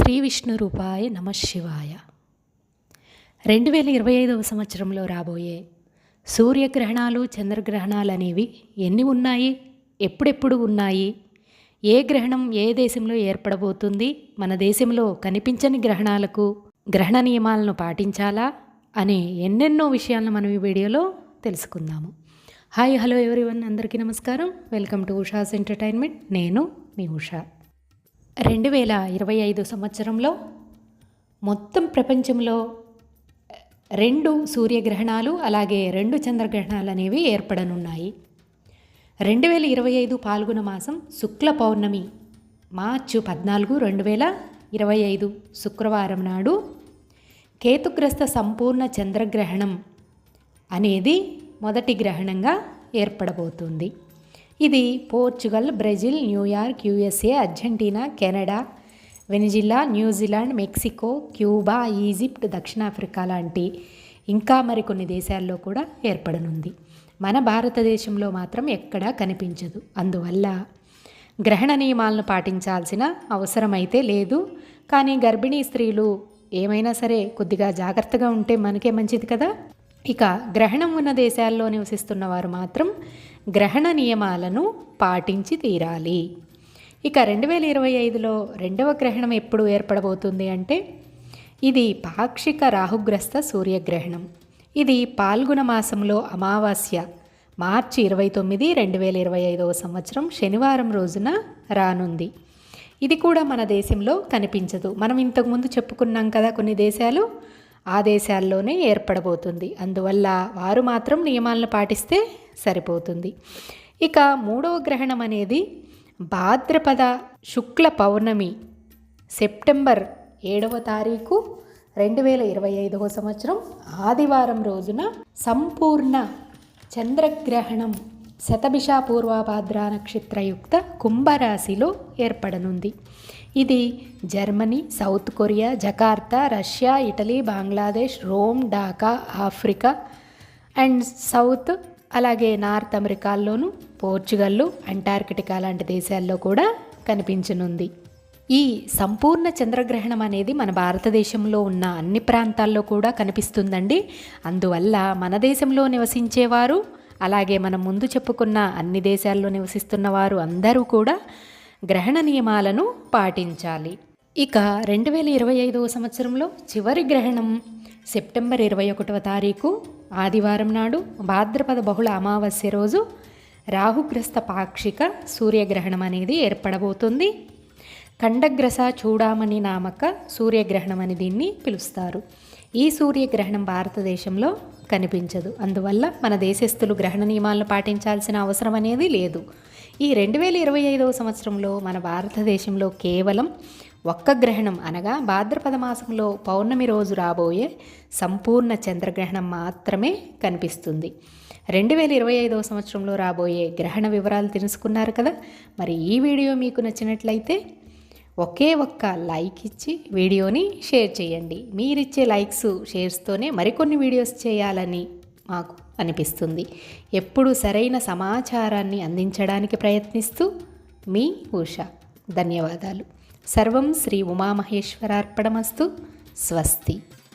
శ్రీ విష్ణు రూపాయ నమ శివాయ. రెండు వేల ఇరవై ఐదవ సంవత్సరంలో రాబోయే సూర్యగ్రహణాలు చంద్రగ్రహణాలు అనేవి ఎన్ని ఉన్నాయి? ఎప్పుడెప్పుడు ఉన్నాయి? ఏ గ్రహణం ఏ దేశంలో ఏర్పడబోతుంది? మన దేశంలో కనిపించని గ్రహణాలకు గ్రహణ నియమాలను పాటించాలా? అనే ఎన్నెన్నో విషయాలను మనం ఈ వీడియోలో తెలుసుకుందాము. Hi hello everyone. అందరికీ నమస్కారం. Welcome to Usha's entertainment. నేను మీ ఉషా. రెండు వేల ఇరవై ఐదు సంవత్సరంలో మొత్తం ప్రపంచంలో రెండు సూర్యగ్రహణాలు అలాగే రెండు చంద్రగ్రహణాలు అనేవి ఏర్పడనున్నాయి. రెండు వేల ఇరవై ఐదు పాల్గొన మాసం శుక్ల పౌర్ణమి మార్చి పద్నాలుగు రెండు వేల ఇరవై ఐదు శుక్రవారం నాడు కేతుగ్రస్త సంపూర్ణ చంద్రగ్రహణం అనేది మొదటి గ్రహణంగా ఏర్పడబోతుంది. ఇది Portugal Brazil New York USA Argentina Canada Venezuela New Zealand Mexico Cuba Egypt దక్షిణాఫ్రికా లాంటి ఇంకా మరికొన్ని దేశాల్లో కూడా ఏర్పడనుంది. మన భారతదేశంలో మాత్రం ఎక్కడా కనిపించదు. అందువల్ల గ్రహణ నియమాలను పాటించాల్సిన అవసరమైతే లేదు. కానీ గర్భిణీ స్త్రీలు ఏమైనా సరే కొద్దిగా జాగ్రత్తగా ఉంటే మనకే మంచిది కదా. ఇక గ్రహణం ఉన్న దేశాల్లో నివసిస్తున్న వారు మాత్రం గ్రహణ నియమాలను పాటించి తీరాలి. ఇక రెండు వేల ఇరవై ఐదులో రెండవ గ్రహణం ఎప్పుడు ఏర్పడబోతుంది అంటే ఇది పాక్షిక రాహుగ్రస్త సూర్యగ్రహణం. ఇది పాల్గొన మాసంలో అమావాస్య మార్చి ఇరవై తొమ్మిది రెండు వేల ఇరవై ఐదవ సంవత్సరం శనివారం రోజున రానుంది. ఇది కూడా మన దేశంలో కనిపించదు. మనం ఇంతకుముందు చెప్పుకున్నాం కదా కొన్ని దేశాలు ఆ దేశాల్లోనే ఏర్పడబోతుంది. అందువల్ల వారు మాత్రం నియమాలను పాటిస్తే సరిపోతుంది. ఇక మూడవ గ్రహణం అనేది భాద్రపద శుక్ల పౌర్ణమి సెప్టెంబర్ ఏడవ తారీఖు రెండు వేల ఇరవై ఐదవ సంవత్సరం ఆదివారం రోజున సంపూర్ణ చంద్రగ్రహణం శతభిష పూర్వాభాద్ర నక్షత్రయుక్త కుంభరాశిలో ఏర్పడనుంది. ఇది Germany South Korea Jakarta Russia Italy Bangladesh Rome Dhaka Africa and south అలాగే నార్త్ అమెరికాల్లోనూ పోర్చుగల్లు అంటార్కిటికా లాంటి దేశాల్లో కూడా కనిపించనుంది. ఈ సంపూర్ణ చంద్రగ్రహణం అనేది మన భారతదేశంలో ఉన్న అన్ని ప్రాంతాల్లో కూడా కనిపిస్తుందండి. అందువల్ల మన దేశంలో నివసించేవారు అలాగే మనం ముందు చెప్పుకున్న అన్ని దేశాల్లో నివసిస్తున్న వారు అందరూ కూడా గ్రహణ నియమాలను పాటించాలి. ఇక రెండు వేల ఇరవై ఐదవ సంవత్సరంలో చివరి గ్రహణం సెప్టెంబర్ ఇరవై ఒకటవ తారీఖు ఆదివారం నాడు భాద్రపద బహుళ అమావాస్య రోజు రాహుగ్రస్త పాక్షిక సూర్యగ్రహణం అనేది ఏర్పడబోతుంది. ఖండగ్రస చూడామణి నామక సూర్యగ్రహణం అని దీన్ని పిలుస్తారు. ఈ సూర్యగ్రహణం భారతదేశంలో కనిపించదు. అందువల్ల మన దేశస్థులు గ్రహణ నియమాలను పాటించాల్సిన అవసరం అనేది లేదు. ఈ రెండు వేల ఇరవై ఐదవ సంవత్సరంలో మన భారతదేశంలో కేవలం ఒక్క గ్రహణం అనగా భాద్రపద మాసంలో పౌర్ణమి రోజు రాబోయే సంపూర్ణ చంద్రగ్రహణం మాత్రమే కనిపిస్తుంది. రెండు వేల ఇరవై ఐదవ సంవత్సరంలో రాబోయే గ్రహణ వివరాలు తెలుసుకున్నారు కదా? మరి ఈ వీడియో మీకు నచ్చినట్లయితే ఒకే ఒక్క లైక్ ఇచ్చి వీడియోని షేర్ చేయండి. మీరిచ్చే లైక్స్ షేర్స్తోనే మరికొన్ని వీడియోస్ చేయాలని మాకు అనిపిస్తుంది. ఎప్పుడు సరైన సమాచారాన్ని అందించడానికి ప్రయత్నిస్తూ మీ ఉష. ధన్యవాదాలు. సర్వం శ్రీ ఉమామహేశ్వరార్పణమస్తు. స్వస్తి.